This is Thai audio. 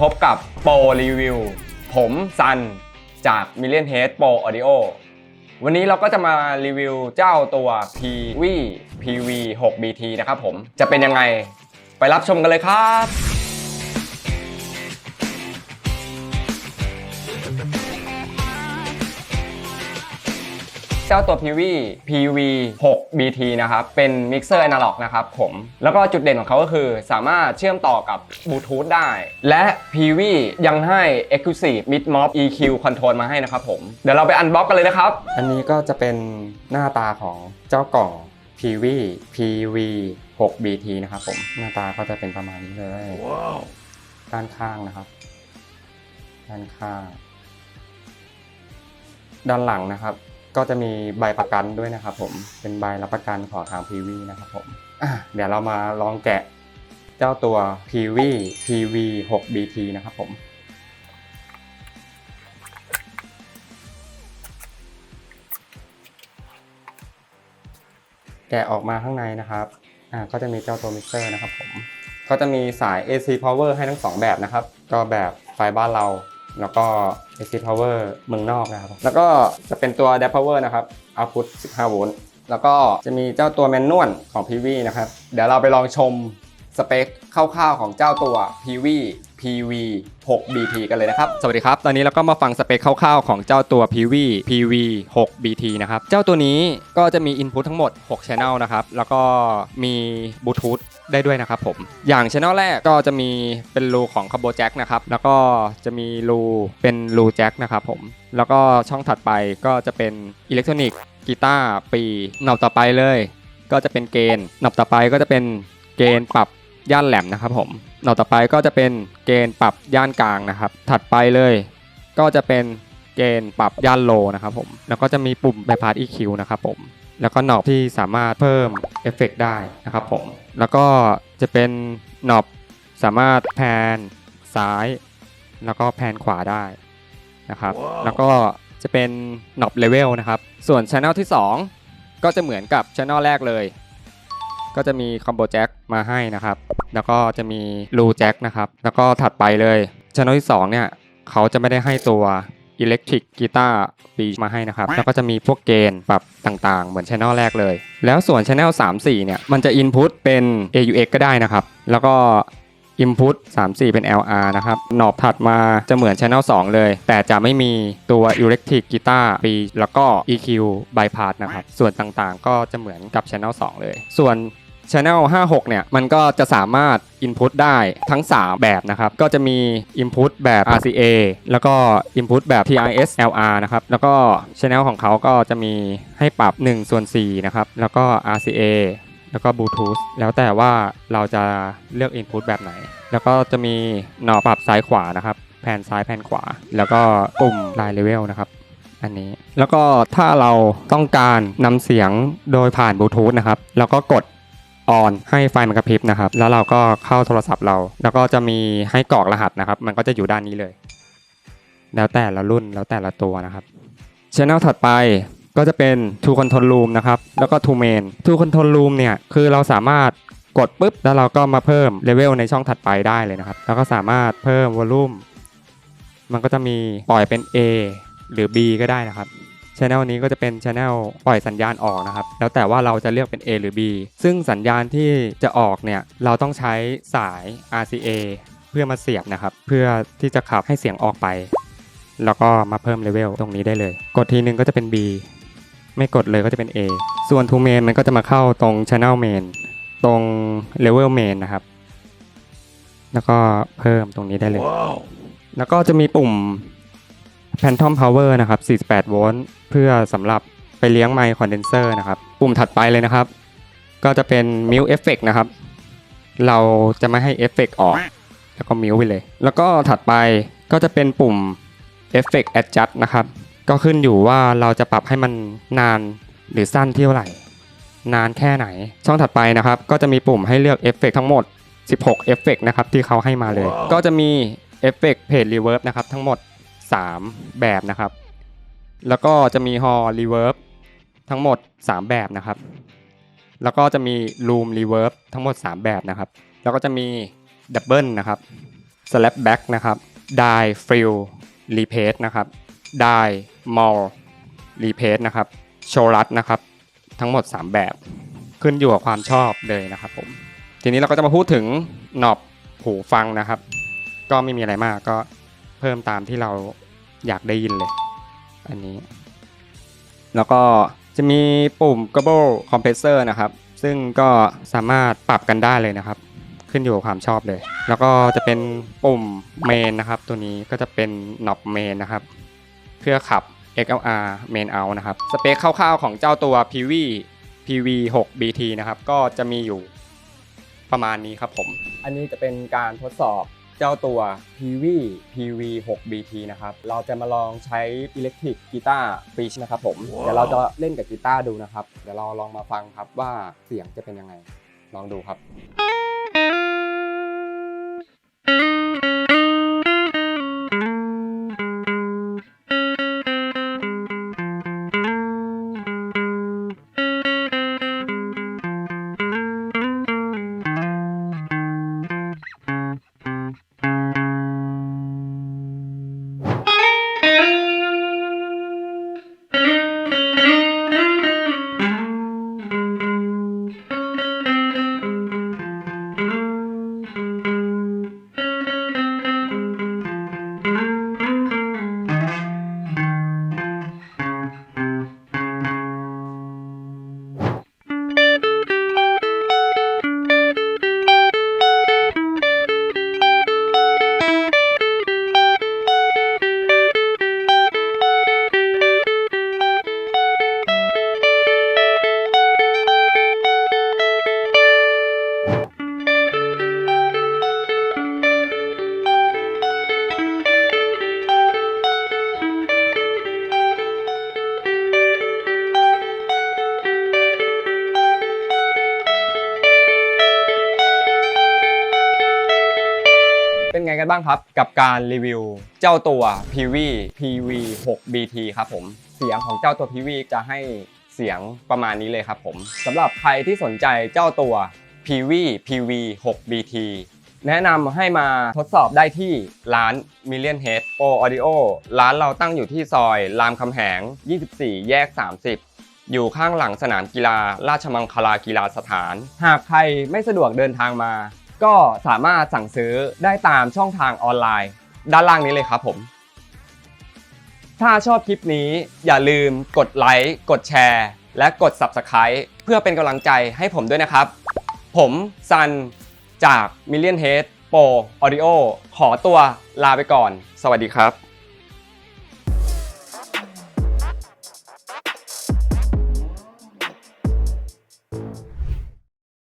พบกับโปรรีวิว ผมซันจาก Million Head Pro Audio วันนี้เราก็จะมารีวิวเจ้าตัว PV PV 6 BT นะครับผมจะเป็นยังไงไปรับชมกันเลยครับ จ้าตัว PV PV 6 BT นะครับ เป็นมิกเซอร์อนาล็อกนะครับผม แล้วก็จุดเด่นของเขาก็คือสามารถเชื่อมต่อกับบลูทูธได้ และ PV ยังให้ Exclusive Mid Mob EQ Control มาให้นะครับผม เดี๋ยวเราไปอันบ็อกกันเลยนะครับ อันนี้ก็จะเป็นหน้าตาของเจ้ากล่อง PV PV 6 BT นะครับผม หน้าตาก็จะเป็นประมาณนี้เลยด้านข้างนะครับ ด้านข้าง ด้านหลังนะครับ ก็จะมีใบประกันด้วยนะครับผมเป็นใบรับประกันของทาง PV นะครับผมอะเดี๋ยวเรามาลองแกะเจ้าตัว PV PV 6 BT นะครับผมแกะออกมาข้างในนะครับ อ่า ก็จะมีเจ้าตัวมิกเซอร์นะครับผม ก็จะมีสาย AC power ให้ทั้งสองแบบนะครับ ก็แบบไฟบ้านเรา แล้วก็ AC power เมืองนอกนะครับ แล้วก็จะเป็นตัว DAP power นะครับ output 15 โวลต์แล้วก็จะมีเจ้าตัวแมนนวลของ PV นะครับ เดี๋ยวเราไปลองชมสเปคคร่าวๆของเจ้าตัว PV PV 6 BT กันเลยนะครับ สวัสดีครับ ตอนนี้เราก็มาฟังสเปคคร่าวๆของเจ้าตัว PV PV 6 BT นะครับ เจ้าตัวนี้ก็จะมี Input ทั้งหมด 6 Channel นะครับ แล้วก็มีบลูทูธ ได้ด้วยนะครับผม อย่าง Channel แรกก็จะมีเป็นรูของ Combo Jack นะครับ แล้วก็จะมีรูเป็นรูแจ็คนะครับผม แล้วก็ช่องถัดไปก็จะเป็นอิเล็กทรอนิกส์กีตาร์ปีหนอบต่อไปเลย ก็จะเป็นเกณฑ์หนอบต่อไปก็จะเป็นเกณฑ์ปรับย่านแหลมนะครับผมหนอบต่อไปก็จะเป็นเกณฑ์ปรับย่านกลางนะครับ ถัดไปเลย ก็จะเป็นเกณฑ์ปรับย่านโลนะครับผม แล้วก็จะมีปุ่ม bypass EQ นะครับผม แล้วก็หนอบที่สามารถเพิ่มเอฟเฟกต์ได้นะครับผม แล้วก็จะเป็นหนอบสามารถแพนซ้าย แล้วก็แพนขวาได้นะครับแล้วก็จะเป็นหนอบเลเวลนะครับ ส่วนช anel ที่ 2 ก็จะเหมือนกับช anel แรกเลย ก็จะมีคอมโบแจ็คมาให้นะครับ แล้วก็จะมีรูแจ็คนะครับ แล้วก็ถัดไปเลยช anel ที่ 2 เนี่ยเขาจะไม่ได้ให้ตัว อิเล็กทริกกีตาร์ปีมาให้นะครับ แล้วก็จะมีพวกเกณฑ์ปรับต่างๆ เหมือนช anel แรกเลย แล้วส่วนช anel 3 4 เนี่ย มันจะ input เป็น AUX ก็ได้นะครับ แล้วก็ Input 3 4 เป็น LR นะครับ หนอบถัดมาจะเหมือน Channel 2 เลย แต่จะไม่มีตัว Electric Guitar ปี แล้วก็ EQ Bypass นะครับ ส่วนต่างๆ ก็จะเหมือนกับ Channel 2 เลย ส่วน Channel 56 เนี่ย มันก็จะสามารถ Input ได้ทั้ง 3 แบบนะครับ ก็จะมี Input แบบ RCA แล้วก็ Input แบบ TRS LR นะครับ แล้วก็ Channel ของเขาก็จะมีให้ปรับ 1 ส่วน 4 นะครับ แล้วก็ RCA แล้วก็บลูทูธแล้วแต่ว่าเราจะเลือก Input แบบไหน แล้วก็จะมีหนอปรับซ้ายขวานะครับ แผ่นซ้ายแผ่นขวา แล้วก็ปุ่มไลน์เลเวลนะครับอันนี้แล้วก็ถ้าเราต้องการนำเสียงโดยผ่านบลูทูธนะครับ แล้วก็กด ออนให้ไฟมันกระพริบนะครับ แล้วเราก็เข้าโทรศัพท์เรา แล้วก็จะมีให้กรอกรหัสนะครับ มันก็จะอยู่ด้านนี้เลย แล้วแต่ละรุ่นแล้วแต่ละตัวนะครับช anel ถัดไปก็จะเป็น Two Control Room นะครับ แล้วก็ Two Main Two Control Room เนี่ยคือเราสามารถกดปุ๊บ แล้วเราก็มาเพิ่มเลเวลในช่องถัดไปได้เลยนะครับ แล้วก็สามารถเพิ่มวอลลุ่มมันก็จะมีปล่อยเป็น A หรือ B ก็ได้นะครับ ช anel นี้ก็จะเป็นช anel ปล่อยสัญญาณออกนะครับ แล้วแต่ว่าเราจะเลือกเป็น A หรือ B ซึ่งสัญญาณที่จะออกเนี่ย เราต้องใช้สาย RCA เพื่อมาเสียบนะครับ เพื่อที่จะขับให้เสียงออกไป แล้วก็มาเพิ่มเลเวลตรงนี้ได้เลย กดทีนึงก็จะเป็น B ไม่กดเลยก็จะเป็น A ส่วน to main มันก็จะมาเข้าตรง channel main ตรง level main นะครับ แล้วก็เพิ่มตรงนี้ได้เลยแล้วก็จะมีปุ่ม phantom power นะครับ 48 โวลต์ เพื่อสำหรับไปเลี้ยงไมค์คอนเดนเซอร์นะครับ ปุ่มถัดไปเลยนะครับ ก็จะเป็น mute effect นะครับ เราจะไม่ให้เอฟเฟกออก แล้วก็มิวไปเลย แล้วก็ถัดไปก็จะเป็นปุ่ม Effect Adjust นะครับ ก็ขึ้นอยู่ว่าเราจะปรับให้มันนานหรือสั้นที่เท่าไหร่ นานแค่ไหน ช่องถัดไปนะครับ ก็จะมีปุ่มให้เลือกเอฟเฟกทั้งหมด 16เอฟเฟกนะครับที่เขาให้มาเลย ก็จะมีเอฟเฟกเพจรีเวิร์บนะครับทั้งหมด 3 แบบนะครับ แล้วก็จะมีฮอลรีเวิร์บทั้งหมด 3 แบบนะครับ แล้วก็จะมี Room Reverb ทั้งหมด 3 แบบนะครับ แล้วก็จะมีดับเบิลนะครับ Slapback นะครับได้ฟิลรีเพสนะครับได้มอลรีเพสนะครับโชลัสนะครับ ทั้งหมด 3 แบบขึ้นอยู่กับความชอบเลยนะครับผม ทีนี้เราก็จะมาพูดถึงหนอบหูฟังนะครับ ก็ไม่มีอะไรมากก็ พิ่มตามที่เราอยากได้ยินเลย อันนี้ แล้วก็จะมีปุ่ม Global Compressor นะครับ ซึ่งก็สามารถปรับกันได้เลยนะครับ ขึ้นอยู่กับความชอบเลย แล้วก็จะเป็นปุ่ม Main นะครับ ตัวนี้ก็จะเป็น knob Main นะครับ เพื่อขับ XLR Main Out นะครับ สเปคคร่าวๆของเจ้าตัว PV PV 6 BT นะครับ ก็จะมีอยู่ประมาณนี้ครับผม อันนี้จะเป็นการทดสอบ เจ้าตัว PV PV 6 BT นะครับ เราจะมาลองใช้อิเล็กทริกกีตาร์ฟิชนะครับผม เดี๋ยวเราจะเล่นกับกีตาร์ดูนะครับ เดี๋ยวเราลองมาฟังครับว่าเสียงจะเป็นยังไง ลองดูครับ บ้างครับ กับการรีวิวเจ้าตัว PV PV 6 BT ครับผม เสียงของเจ้าตัว PV จะให้เสียงประมาณนี้เลยครับผมสำหรับใครที่สนใจเจ้าตัว PV PV 6 BT แนะนำให้มาทดสอบได้ที่ร้าน Million Head Pro Audio ร้านเราตั้งอยู่ที่ซอยรามคำแหง 24 แยก 30อยู่ข้างหลังสนามกีฬา ราชมังคลากีฬาสถาน หากใครไม่สะดวกเดินทางมา ก็สามารถสั่งซื้อได้ตามช่องทางออนไลน์ ด้านล่างนี้เลยครับผม ถ้าชอบคลิปนี้อย่าลืมกดไลค์กดแชร์ และกด Subscribe เพื่อเป็นกำลังใจให้ผมด้วยนะครับ ผมซันจาก Million Head Pro Audio ขอตัวลาไปก่อน สวัสดีครับ